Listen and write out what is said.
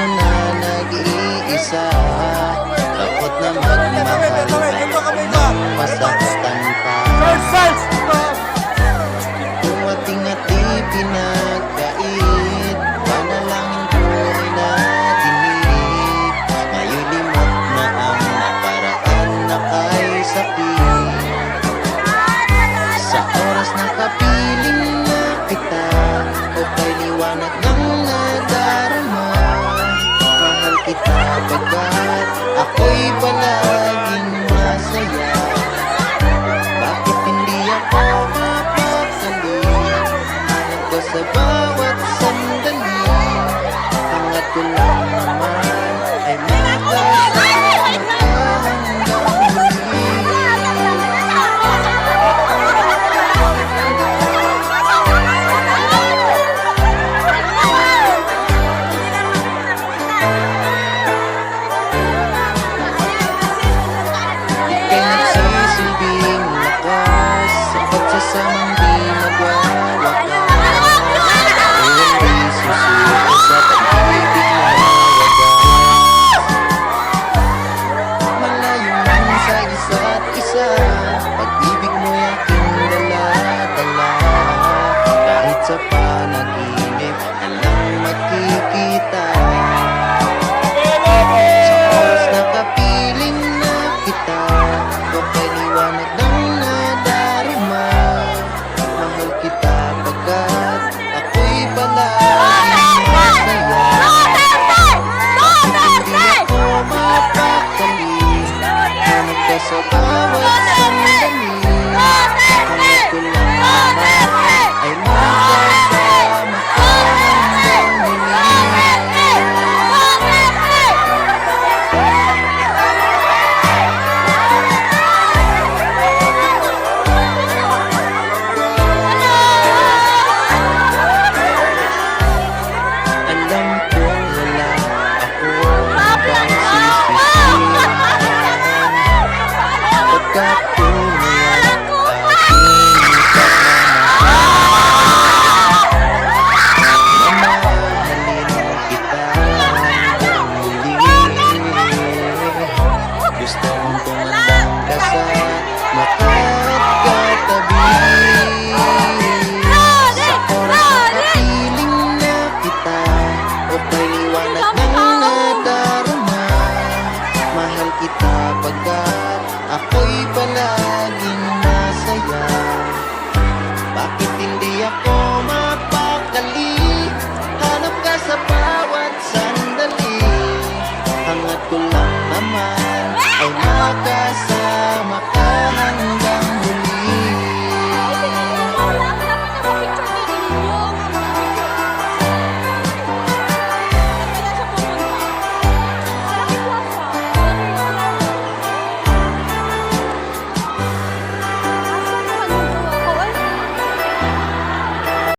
puso na nag-iisa. Takot na magmahal Masakit sama eso como Ako'y pa